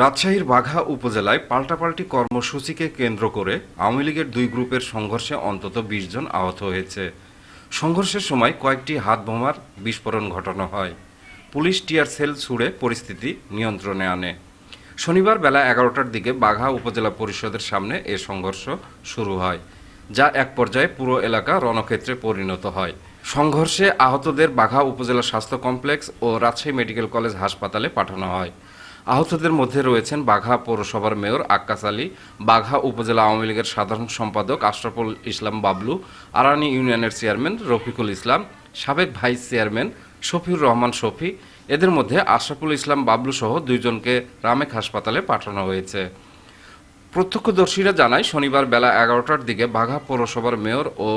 রাজশাহীর বাঘা উপজেলায় পাল্টাপাল্টি কর্মসূচিকে কেন্দ্র করে আওয়ামী লীগের দুই গ্রুপের সংঘর্ষে অন্তত বিশ জন আহত হয়েছে। সংঘর্ষের সময় কয়েকটি হাত বোমার বিস্ফোরণ ঘটানো হয়। পুলিশ টিয়ার সেল ছুড়ে পরিস্থিতি নিয়ন্ত্রণে আনে। শনিবার বেলা এগারোটার দিকে বাঘা উপজেলা পরিষদের সামনে এ সংঘর্ষ শুরু হয়, যা এক পর্যায়ে পুরো এলাকা রণক্ষেত্রে পরিণত হয়। সংঘর্ষে আহতদের বাঘা উপজেলা স্বাস্থ্য কমপ্লেক্স ও রাজশাহী মেডিকেল কলেজ হাসপাতালে পাঠানো হয়। আহতদের মধ্যে রয়েছেন বাঘা পৌরসভার মেয়র আক্কাস আলী, বাঘা উপজেলা আওয়ামী লীগের সাধারণ সম্পাদক আশরাফুল ইসলাম বাবলু, আরানি ইউনিয়নের চেয়ারম্যান রফিকুল ইসলাম, সাবেক ভাইস চেয়ারম্যান শফিউর রহমান শফি। এদের মধ্যে আশরাফুল ইসলাম বাবলু সহ দুইজনকে রামেক হাসপাতালে পাঠানো হয়েছে। প্রত্যক্ষদর্শীরা জানায়, শনিবার বেলা এগারোটার দিকে বাঘা পৌরসভার মেয়র ও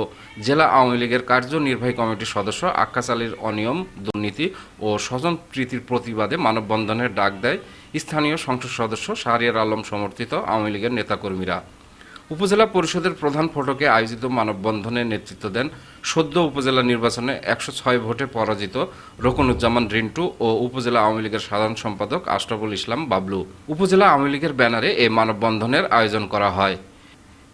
জেলা আওয়ামী লীগের কার্যনির্বাহী কমিটির সদস্য আক্কাস আলীর অনিয়ম, দুর্নীতি ও স্বজন প্রীতির প্রতিবাদে মানববন্ধনের ডাক দেয় স্থানীয় সংসদ সদস্য শাহরিয়ার আলম সমর্থিত আওয়ামী লীগের নেতাকর্মীরা। উপজেলা পরিষদের প্রধান ফটকে আয়োজিত মানববন্ধনে নেতৃত্ব দেন সদ্য উপজেলা নির্বাচনে একশো ছয় ভোটে পরাজিত রকনুজ্জামান রিন্টু ও উপজেলা আওয়ামী লীগের সাধারণ সম্পাদক আশরাফুল ইসলাম বাবলু। উপজেলা আওয়ামী লীগের ব্যানারে এই মানববন্ধনের আয়োজন করা হয়।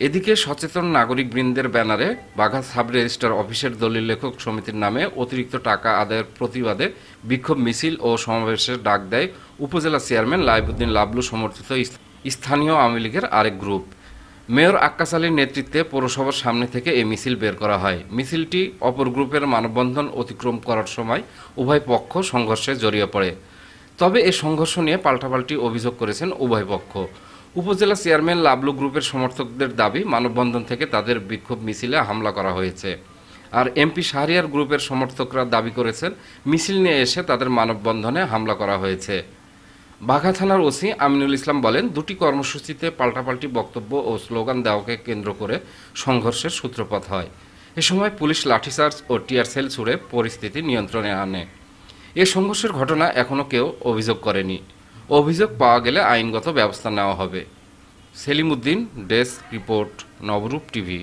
এদিকে সচেতন নাগরিক বৃন্দের ব্যানারে বাঘা সাব রেজিস্ট্রার অফিসের দলিল লেখক সমিতির নামে অতিরিক্ত টাকা আদায়ের প্রতিবাদে বিক্ষোভ মিছিল ও সমাবেশের ডাক দেয় উপজেলা চেয়ারম্যান লাইবুদ্দিন লাবলু সমর্থিত স্থানীয় আওয়ামী লীগের আরেক গ্রুপ। মেয়র আক্কাস আলীর নেতৃত্বে পৌরসভার সামনে থেকে এই মিছিল বের করা হয়। মিছিলটি অপর গ্রুপের মানববন্ধন অতিক্রম করার সময় উভয় পক্ষ সংঘর্ষে জড়িয়ে পড়ে। তবে এই সংঘর্ষ নিয়ে পাল্টাপাল্টি অভিযোগ করেছেন উভয় পক্ষ। উপজেলা চেয়ারম্যান লাবলু গ্রুপের সমর্থকদের দাবি, মানববন্ধন থেকে তাদের বিক্ষোভ মিছিলে হামলা করা হয়েছে। আর এমপি শাহরিয়ার গ্রুপের সমর্থকরা দাবি করেছেন, মিছিল নিয়ে এসে তাদের মানববন্ধনে হামলা করা হয়েছে। বাঘা থানার ওসি আমিনুল ইসলাম বলেন, দুটি কর্মসূচিতে পাল্টাপাল্টি বক্তব্য ও স্লোগান দেওয়াকে কেন্দ্র করে সংঘর্ষের সূত্রপাত হয়। এ সময় পুলিশ লাঠিচার্জ ও টিয়ার সেল ছুড়ে পরিস্থিতি নিয়ন্ত্রণে আনে। এ সংঘর্ষের ঘটনা এখনও কেউ অভিযোগ করেনি। অভিযোগ পাওয়া গেলে আইনগত ব্যবস্থা নেওয়া হবে। Selim Uddin, desk report, Nabarup TV.